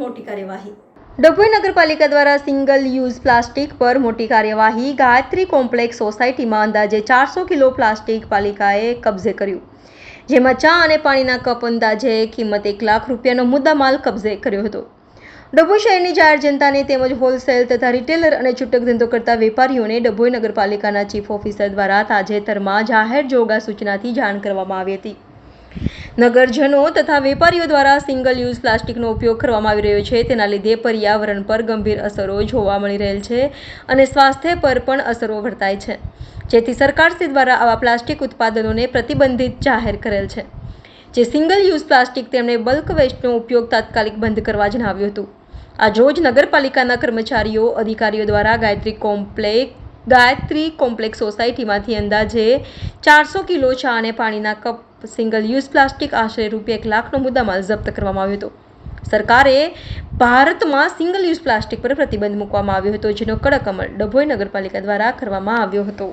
મોટી કાર્યવાહી. ડભોઈ નગરપાલિકા દ્વારા સિંગલ યુઝ પ્લાસ્ટિક પર મોટી કાર્યવાહી ગાયત્રી કોમ્પ્લેક્સ સોસાયટીમાં અંદાજે ચારસો કિલો પ્લાસ્ટિક પાલિકાએ કબજે કર્યું. જેમાં ચા અને પાણીના કપ અંદાજે કિંમત એક લાખ રૂપિયાનો મુદ્દામાલ કબજે કર્યો હતો. ડભોઈ શહેરની જાહેર જનતાને તેમજ હોલસેલ તથા રિટેલર અને છૂટક ધંધો કરતા વેપારીઓને ડભોઈ નગરપાલિકાના ચીફ ઓફિસર દ્વારા તાજેતરમાં જાહેર જોગા સૂચનાથી જાણ કરવામાં આવી હતી. નગરજનો તથા વેપારીઓ દ્વારા સિંગલ યુઝ પ્લાસ્ટિકનો ઉપયોગ કરવામાં આવી રહ્યો છે. તેના લીધે પર્યાવરણ પર ગંભીર અસરો જોવા મળી રહેલ છે અને સ્વાસ્થ્ય પર પણ અસરો વર્તાય છે. જેથી સરકારશ્રી દ્વારા આવા પ્લાસ્ટિક ઉત્પાદનોને પ્રતિબંધિત જાહેર કરેલ છે. જે સિંગલ યુઝ પ્લાસ્ટિક તેમણે બલ્ક વેસ્ટનો ઉપયોગ તાત્કાલિક બંધ કરવા જણાવ્યું હતું. આ જોજ નગરપાલિકાના કર્મચારીઓ, અધિકારીઓ દ્વારા ગાયત્રી કોમ્પ્લેક ગાયત્રી કોમ્પ્લેક્સ સોસાયટીમાંથી અંદાજે ચારસો કિલો ચા અને પાણીના કપ સિંગલ યુઝ પ્લાસ્ટિક આશરે રૂપિયા એક લાખનો મુદ્દામાલ જપ્ત કરવામાં આવ્યો હતો. સરકારે ભારતમાં સિંગલ યુઝ પ્લાસ્ટિક પર પ્રતિબંધ મૂકવામાં આવ્યો હતો, જેનો કડક અમલ ડભોઈ નગરપાલિકા દ્વારા કરવામાં આવ્યો હતો.